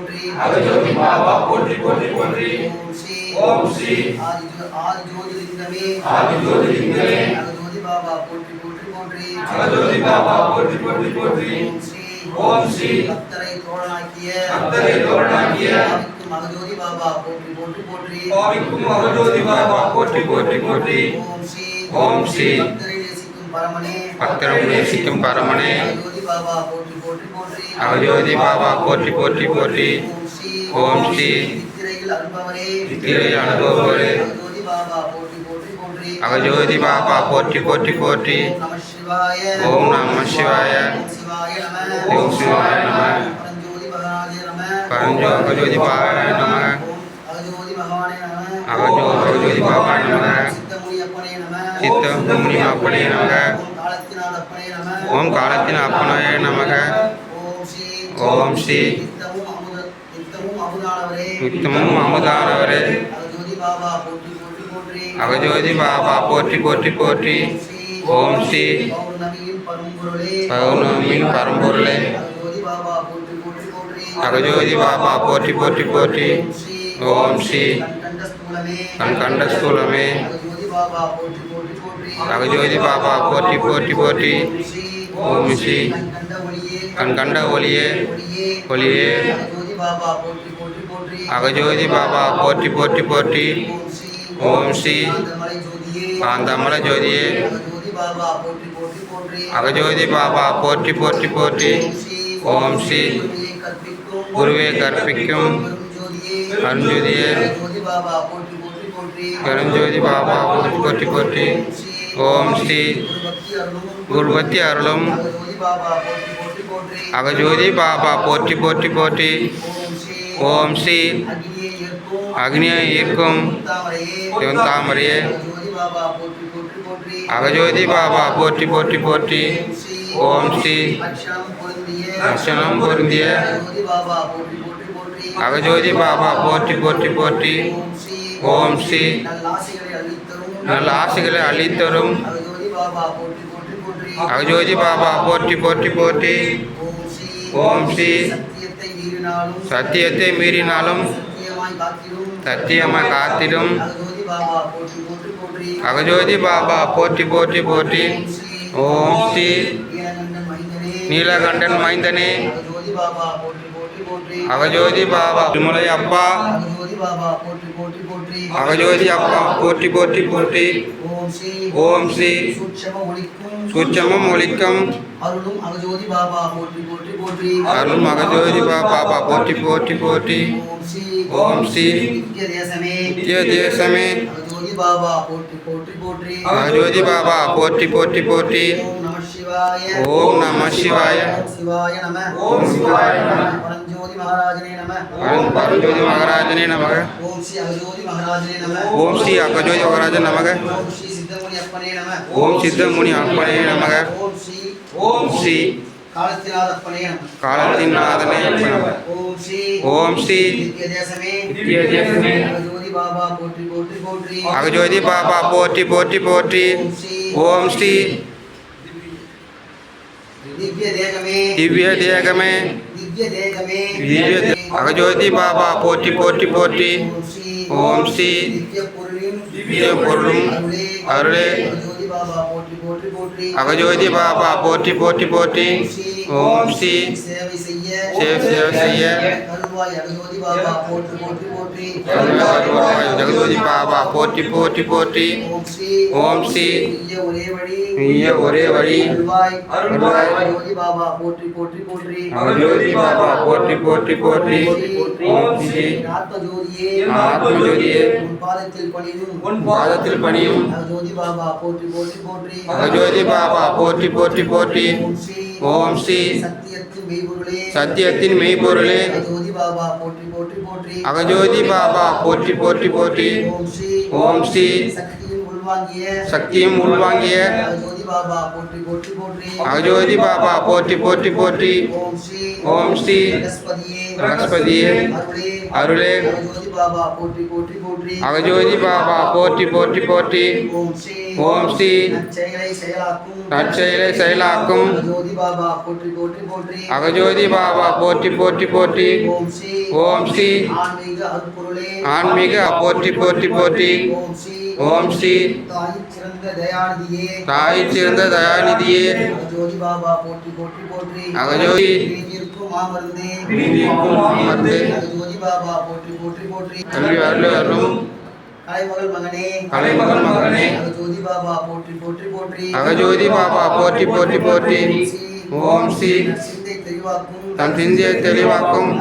போற்றி. அகஜோதி பாபா போற்றி போற்றி போற்றி. ஓம் ஸ்ரீ ஓம் ஸ்ரீ. ஆதி ஆதி ஆதி அகஜோதி பாபா போற்றி போற்றி போற்றி. அகஜோதி பாபா போற்றி போற்றி போற்றி. ஓம் ஸ்ரீ. ஓம் ஸ்ரீ. பக்தரை தோழனாக்கிய. பக்தரை தோழனாக்கிய. பாவிக்கும் அகஜோதி பாபா போற்றி போற்றி போற்றி. பாவிக்கும் அகஜோதி பாபா போற்றி போற்றி போற்றி. ஓம் ஸ்ரீ. ஓம் ஸ்ரீ. பக்தரை நேசிக்கும் பரமனே. பக்தரை நேசிக்கும் பரமனே. பாபா போற்றி போற்றி போற்றி அவஜோதி பாபா போற்றி போற்றி போற்றி ஓம் ஸ்ரீ ஓம் ஸ்ரீ நித்திரையில் அனுபவரே நித்திரை அனுபவரே அகஜோதி பாபா போற்றி போற்றி போற்றி அகஜோதி பாபா போற்றி போற்றி போற்றி ஓம் நம சிவாய ஓம் நம சிவாய ஓம் சிவாய நம ஓம் சிவாய நம பரஞ்சோதி பகவானே நம பரஞ்சோ அகஜோதி பாபாய நம ஓம் அகஜோதி பகவானே நம அகஜோ அகஜோதி பாபாய நம சித்தமுனி அப்பனே நம சித்த முனி அப்பனே நமக ஓம் காலத்தினாத அப்பனே நம ஓம் காலத்தின் அப்பனே நமக ஓம் ஸ்ரீ நித்தமும் அமுத நித்தமும் அமுதானவரே. அகஜோதி பாபா போற்றி போற்றி போற்றி. ஓம் ஸ்ரீ பௌர்ணமியின் பரம்பொருளே. அகஜோதி பாபா போற்றி போற்றி போற்றி. ஓம் ஸ்ரீ கண் கண்ட ஸ்தூலமே. அகஜோதி பாபா போற்றி போற்றி போற்றி. ஓம் ஸ்ரீ கண் கண்ட ஒளியே ஒளியே. அகஜோதி பாபா போற்றி போற்றி போற்றி. ஓம் ஸ்ரீ காந்தமலை ஜோதியே. அகஜோதி பாபா போற்றி போற்றி போற்றி. ஓம் ஸ்ரீ குருவே கற்பிக்கும் அருஞ்சோதியே. பெருஞ்சோதி பாபா போற்றி போற்றி போற்றி. ஓம் ஸ்ரீ குருபக்தி அருளும் குருபத்தி அருளும் அகஜோதி பாபா போற்றி போற்றி போற்றி அகஜோதி பாபா போற்றி போற்றி போற்றி ஓம் ஸ்ரீ ஓம் ஸ்ரீ அக்னியை ஏற்கும் அக்னியை ஈர்க்கும் தாமரையே தாமரையே அகஜோதி பாபா போற்றி போற்றி போற்றி அகஜோதி பாபா போற்றி போற்றி போற்றி ஓம் ஸ்ரீ அக்ஷரம் பொருந்திய அர்ச்சனம் பொருந்திய அகஜோதி பாபா போற்றி போற்றி போற்றி அகஜோதி பாபா போற்றி போற்றி போற்றி ஓம் ஓம் ஸ்ரீ ஸ்ரீ நல்லாசிகளை அளித்தரும் நல்ல ஆசைகளை அளித்தரும் அகஜோதி பாபா போற்றி போற்றி போற்றி ஓம் ஸ்ரீ சத்தியத்தை மீறினாலும் சத்தியமாக காத்திடும் அகஜோதி பாபா போற்றி போற்றி போற்றி ஓம் ஸ்ரீ நீலகண்டன் மைந்தனே நீலகண்டன் மைந்தனே அகஜோதி பாபா. திருமலை அப்பா. அகஜோதி அப்பா போற்றி போற்றி போற்றி. ஓம் ஸ்ரீ சூட்சமம் ஒளிக்கும். அருளும் அகஜோதி பாபா போற்றி போற்றி போற்றி. அருள் அகஜோதி பாபா போற்றி போற்றி போற்றி. ஓம் ஸ்ரீ தேசமே நித்ய தேசமே அகஜோதி பாபா போற்றி போற்றி போற்றி. அகஜோதி பாபா போற்றி போற்றி போற்றி. ஓம் நம சிவாய ஓம் நம சிவாய ஓம் சிவாய நம ஓம் சிவாய நம. பரஞ்சோதி மகாராஜனே நம பரம் பரஞ்சோதி மகாராஜனே நமக ஓம் ஸ்ரீ அகஜோதி மகாராஜனே நம ஓம் ஸ்ரீ அகஜோதி மகாராஜன் நமக ஓம் ஸ்ரீ சித்தமுனி அப்பனே நம ஓம் சித்தமுனி அப்பனே நமக ஓம் ஸ்ரீ ஓம் ஸ்ரீ காலத்தினாத அப்பனே நம காலத்தின் நாதனே நமக ஓம் ஸ்ரீ ஓம் ஸ்ரீ நித்ய தேசமே நித்ய தேசமே அகஜோதி பாபா போற்றி போற்றி போற்றி அகஜோதி பாபா போற்றி போற்றி போற்றி ஓம் ஸ்ரீ திவ்ய தேகமே திவ்ய தேகமே திவ்ய தேகமே திவ்ய தே- அகஜோதி பாபா போற்றி போற்றி போற்றி ஓம் ஸ்ரீ ஓம் ஸ்ரீ திவ்ய பொருளின் திவ்ய பொருளும் அருளே அருளே அகஜோதி பாபா போற்றி போற்றி போற்றி அகஜோதி பாபா போற்றி போற்றி போற்றி ஓம் ஸ்ரீ சேவை செய்ய சேவை சேவை செய்ய கருவாய் அகஜோதி பாபா போற்றி போற்றி போற்றி கருவாய் ஜெகஜோதி பாபா போற்றி போற்றி போற்றி ஓம் ஸ்ரீ ஓம் ஸ்ரீ நீய ஒரே வழி நீய ஒரே வழி அருள்வாய் அருள்வாய். அகஜோதி பாபா போற்றி போற்றி போற்றி அகஜோதி பாபா போற்றி போற்றி போற்றி ஓம் ஸ்ரீ ஆத்மஜோதியே ஆத்மஜோதியே உன் பாதத்தில் பணியும் உன் பாதத்தில் பணியும் அகஜோதி பாபா போற்றி போற்றி போற்றி அகஜோதி பாபா போற்றி போற்றி போற்றி ஓம் ஸ்ரீ ஓம் ஸ்ரீ சத்தியத்தின் மெய்பொருளே சத்தியத்தின் மெய்ப்பொருளே அகஜோதி பாபா போற்றி போற்றி போற்றி அகஜோதி பாபா போற்றி போற்றி போற்றி ஓம் ஸ்ரீ ஓம் ஸ்ரீ சக்தியின் உள்வாங்கிய சக்தியும் உள்வாங்கிய ஜோதி பாபா போற்றி போற்றி போற்றி அகஜோதி பாபா போற்றி போற்றி போற்றி ஓம் ஸ்ரீ ஓம் ஸ்ரீ பிரகஸ்பதியே பிரகஸ்பதியே அருளே அருளே ஜோதி பாபா போற்றி போற்றி போற்றி அகஜோதி பாபா போற்றி போற்றி போற்றி ஓம் ஸ்ரீ ஓம் ஸ்ரீ நற்செயலை செயலாக்கும். அகஜோதி பாபா போற்றி போற்றி போற்றி. ஓம் ஸ்ரீ. ஆன்மீக போற்றி போற்றி போற்றி. ஓம் ஸ்ரீ. தாய் சிறந்த தயாநிதியே. அகஜோதி. கல்வி அருள் அருளும் கலைமகள் மகனே. கலைமகள் மகனே ஜோதி பாபா போற்றி போற்றி போற்றி அகஜோதி பாபா போற்றி போற்றி போற்றி. ஓம் ஸ்ரீ தன் சிந்தியை தெளிவாக்கும்.